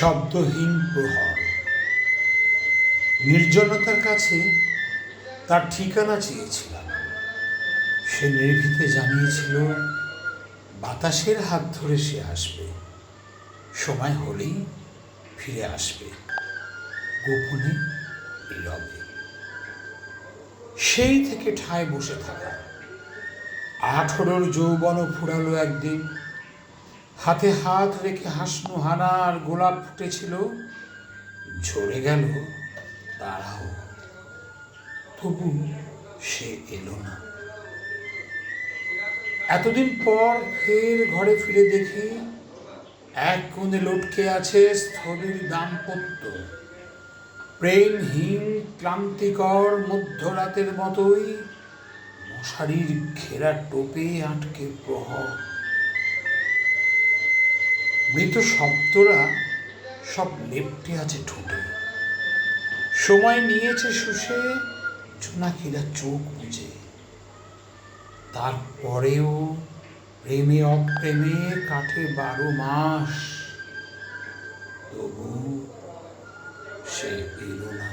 শব্দহীন প্রহর। নির্জনতার কাছে তার ঠিকানা চেয়েছিলাম। সে নির্ভীতে জানিয়েছিল, বাতাসের হাত ধরে সে আসবে। সময় হলেই ফিরে আসবে। গোপনে নীরবে। সেই থেকে ঠায় বসে থাকা। আঠেরোর যৌবন ফুরালো একদিন হাতে হাত রেখে হাসনু হানার গোলাপ ফুটেছিল। ঝরে গেল তারাও। তবু সে এলো না। এতদিন পর ফের ঘরে ফিরে দেখি এক কোণে লটকে আছে স্থবির দাম্পত্য। প্রেমহীন, ক্লান্তিকর মধ্যরাতের মতোই মশারির ঘেরা টোপে আটকে প্রহর। মৃত শব্দরা সব লেপটে আছে ঠোঁটে। সময় নিয়েছে শুষে, জোনাকিরা চোখ বুঝে তারপরেও প্রেমে অপ্রেমে কাটে বারো মাস। তবু সে এলো না।